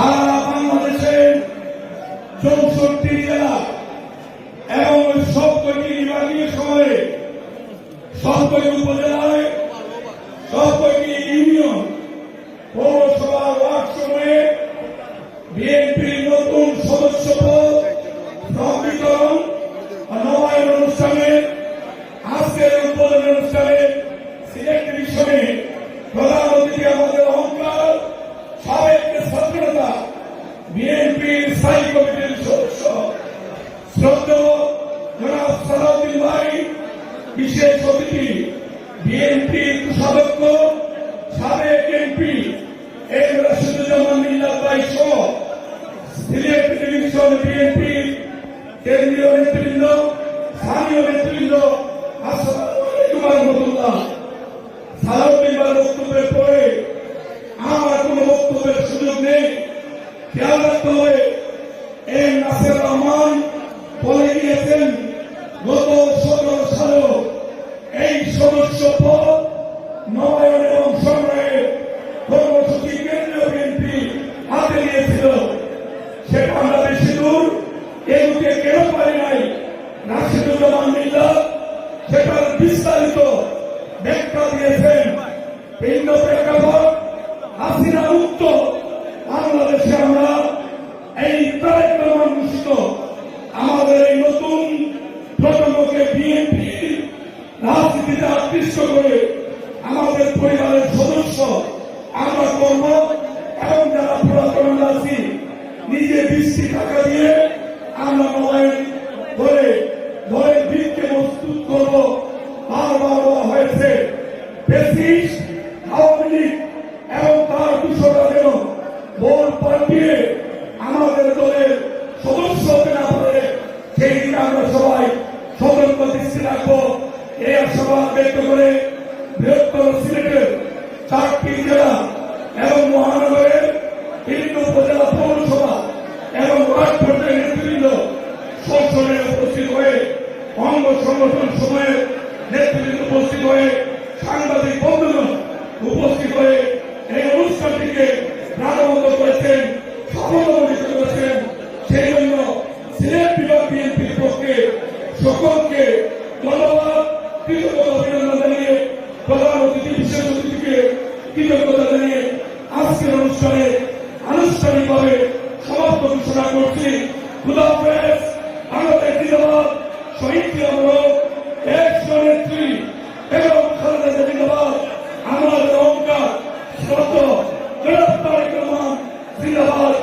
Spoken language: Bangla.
সারা বাংলাদেশের চৌষট্টি জেলা এবং সবকটি বিভাগীয় শহরে, সবকটি উপজেলায়, সবকটি ইউনিয়ন পৌরসভা ওয়ার্ড সময়ে বিএনপির নতুন সদস্য পদ ফর্ম বিতরণ ও নবায়ন অনুষ্ঠানে, আজকের উদ্বোধনী অনুষ্ঠানে সিলেক্ট মিশনে প্রধান শ্রদ্ধেয় জনাব সালাউদ্দিন ভাই, বিশেষ অতিথি বিএনপির কোষাধ্যক্ষ সাবেক এমপি এম রাশিদুজ্জামান মিল্লাত ভাই সহ সিলেট টেলিভিশন বিএনপির কেন্দ্রীয় নেতৃবৃন্দ, স্থানীয় নেতৃবৃন্দ, আসসালামু আলাইকুম রহমতুল্লাহ। সালাউদ্দিন সদস্য পদ নবায়ন এবং সংগ্রহের কর্মসূচি কেন্দ্রীয় বিএনপি হাতে নিয়েছিল সেটা আমরা বেশি দূর এগুলোকে কেন পারি নাই রাশিদুজ্জামান মিল্লা সেটার বিস্তারিত ব্যাখ্যা দিয়েছেন ভিন্ন প্রেক্ষাপট হাসিনা মুক্ত বাংলাদেশে আমরা এই ঘোষিত আমাদের এই নতুন প্রজন্মকে বিএনপি রাজনীতিতে আকৃষ্ট করে আমাদের পরিবারের সদস্য আমরা করব এবং যারা পুরাতন আছি, নিজে বৃষ্টি টাকা দিয়ে আমরা মোবাইল ধরে ধরে ভিড়কে প্রস্তুত করব। বারবার বলা হয়েছে বেশিস আওয়ামী লীগ এবং তার দূষণা যেন ভোট পাল্টিয়ে আমাদের দলের সদস্য হতে না পারে, সেই দিন আমরা সবাই সতর্ক দৃষ্টি রাখব। এই আশাবাদ ব্যক্ত করে বৃহত্তর সিলেটের এবং মহানগরের বিভিন্ন উপজেলা এবং ওয়ার্ড পর্যায়ের নেতৃবৃন্দ সংসদে উপস্থিত হয়ে অঙ্গ সংগঠন সময়ে নেতৃবৃন্দ উপস্থিত হয়ে সাংবাদিক উপস্থিত হয়ে এই অনুষ্ঠানটিকে প্রাণবন্ত করেছেন সফলমণ্ডিত করেছেন। সেই জন্য সিলেট বিভাগ সকলকে কৃতজ্ঞতা জানিয়ে আজকের অনুষ্ঠানে আনুষ্ঠানিকভাবে সমাপ্ত ঘোষণা করছি। খুদা হাফেজ, বাংলাদেশ জিন্দাবাদ, শহীদ জিয়ামূলক একশো নেত্রী, এবং খালেদা জিন্দাবাদ, আমাদের অহংকার জিন্দাবাদ জিন্দাবাদ।